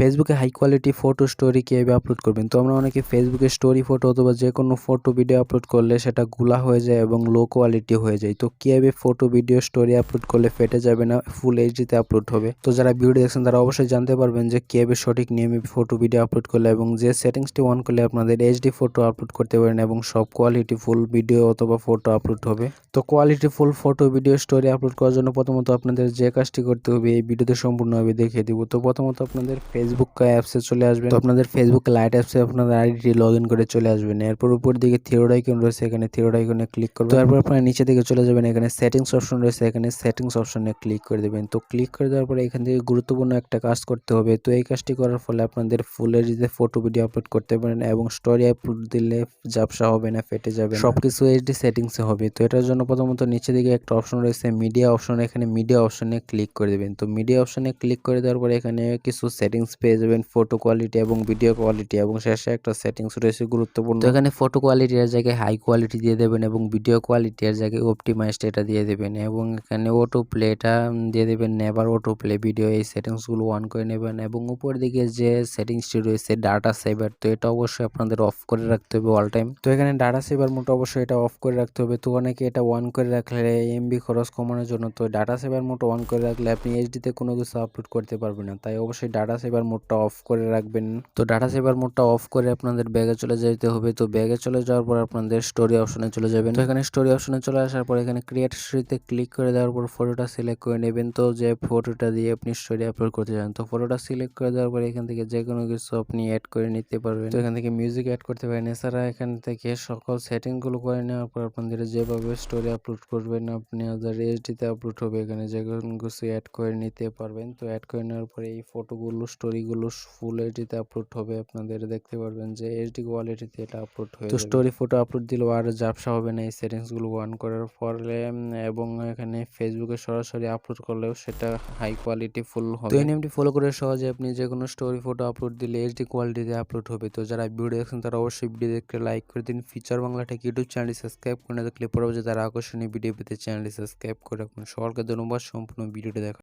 ফেসবুকে high quality photo story কীভাবে upload করবেন? তো আমরা অনেকে ফেসবুকে স্টোরি ফটো অথবা যে কোনো ফটো ভিডিও আপলোড করলে সেটা গুলা হয়ে যায় এবং লো কোয়ালিটি হয়ে যায়। তো কীভাবে ফটো ভিডিও স্টোরি আপলোড করলে ফেটে যাবে না? ফুল এইচডিতে আপলোড হবে। তো যারা ভিডিও দেখছেন, তারা অবশ্যই জানতে পারবেন যে কীভাবে সঠিক নিয়মে ফটো ভিডিও আপলোড করলে এবং যে সেটিংসটি অন করলে আপনাদের এইচডি ফটো আপলোড করতে পারেন এবং সব কোয়ালিটি ফুল ভিডিও অথবা ফটো আপলোড হবে। তো quality full photo video story upload করার জন্য প্রথমত আপনাদের যে কাজটি করতে হবে, এই ভিডিওতে সম্পূর্ণভাবে দেখিয়ে দিব। তো প্রথমত আপনাদের ফেসবুক অ্যাপসে চলে আসবেন। তো আপনাদের ফেসবুক লাইট অ্যাপসে আপনাদের আইডিটি লগ ইন করে চলে আসবেন। এরপর উপর দিকে থিরোড আইকন রয়েছে এখানে থিরোড আইকনে ক্লিক করবেন। তারপর আপনারা নিচে দিকে চলে যাবেন এখানে সেটিংস অপশন রয়েছে এখানে সেটিংস অপশনে ক্লিক করে দেবেন। তো ক্লিক করে দেওয়ার পরে এখান থেকে গুরুত্বপূর্ণ একটা কাজ করতে হবে। তো এই কাজটি করার ফলে আপনাদের ফুল এইচডিতে ফটো ভিডিও আপলোড করতে পারেন এবং স্টোরি আপলোড দিলে ঝাপসা হবে না ফেটে যাবে সব কিছু এইচডি সেটিংসে হবে। তো এটার জন্য প্রথমত নিচে দিকে একটা অপশন রয়েছে মিডিয়া অপশন এখানে মিডিয়া অপশনে ক্লিক করে দেবেন। তো মিডিয়া অপশনে ক্লিক করে দেওয়ার পরে এখানে কিছু সেটিংস পেয়ে যাবেন ফটো কোয়ালিটি এবং ভিডিও কোয়ালিটি এবং শেষে একটা সেটিংস রয়েছে গুরুত্বপূর্ণ। এখানে ফটো কোয়ালিটির জায়গায় হাই কোয়ালিটি দিয়ে দেবেন এবং ভিডিও কোয়ালিটির জায়গায় অপটিমাইজড এটা দিয়ে দেবেন এবং এখানে অটো প্লে এটা দিয়ে দেবেন নেভার অটো প্লে ভিডিও এই সেটিংসগুলো অন করে নেবেন এবং উপর দিকে যে সেটিংসটি রয়েছে ডাটা সেভার তো এটা অবশ্যই আপনাদের অফ করে রাখতে হবে অল টাইম তো এখানে ডাটা সেভার মোট অবশ্যই এটা অফ করে রাখতে হবে, তো অনেকে এটা অন করে রাখলে এমবি খরচ কমানোর জন্য, তো ডাটা সেভার মোড অন করে রাখলে আপনি এইচডিতে কোনো কিছু আপলোড করতে পারবেন না, তাই অবশ্যই ডাটা সেভার মোডটা অফ করে রাখবেন। তো ডাটা সেভার মোডটা অফ করে আপনাদের ব্যাগে চলে যেতে হবে। তো ব্যাগে চলে যাওয়ার পর আপনাদের স্টোরি অপশনে চলে যাবেন। তো এখানে স্টোরি অপশনে চলে আসার পর এখানে ক্রিয়েট স্টোরিতে ক্লিক করে দেওয়ার পর ফটোটা সিলেক্ট করে নেবেন। তো যে ফটোটা দিয়ে আপনি স্টোরি আপলোড করতে চান, তো ফটোটা সিলেক্ট করে দেওয়ার পর এখান থেকে যে কোনো কিছু আপনি অ্যাড করে নিতে পারবেন। তো এখান থেকে মিউজিক অ্যাড করতে পারেন। এছাড়া এখান থেকে সকল সেটিংগুলো করে নেওয়ার পর আপনাদের যেভাবে স্টোরি আপলোড করবেন, আপনি আপনাদের এইচডিতে আপলোড হবে। এখানে যে কোনো কিছু অ্যাড করে নিতে পারবেন। তো অ্যাড করে নেওয়ার পরে এই ফটোগুলো স্টোরিগুলো ফুল এইচডিতে আপলোড হবে আপনাদের দেখতে পারবেন যে এইচডি কোয়ালিটিতে এটা আপলোড হয়ে তো স্টোরি ফটো আপলোড দিলেও আর ঝাপসা হবে না এই সেটিংসগুলো অন করার ফলে এবং এখানে ফেসবুকে সরাসরি আপলোড করলেও সেটা হাই কোয়ালিটি ফুল হবে তো এই নিয়মটি ফলো করে সহজে আপনি যে কোনো স্টোরি ফটো আপলোড দিলে এইচডি কোয়ালিটিতে আপলোড হবে। তো যারা ভিডিও দেখছেন তারা অবশ্যই ভিডিও দেখতে লাইক করে দিন। ফিচার বাংলা টেক ইউটিউব চ্যানেলটি সাবস্ক্রাইব করে থাকলে পরবর্তী তারা আকর্ষণীয় ভিডিও পেতে চ্যানেলটি সাবস্ক্রাইব করে রাখুন। সকলকে ধন্যবাদ সম্পূর্ণ ভিডিওটি দেখা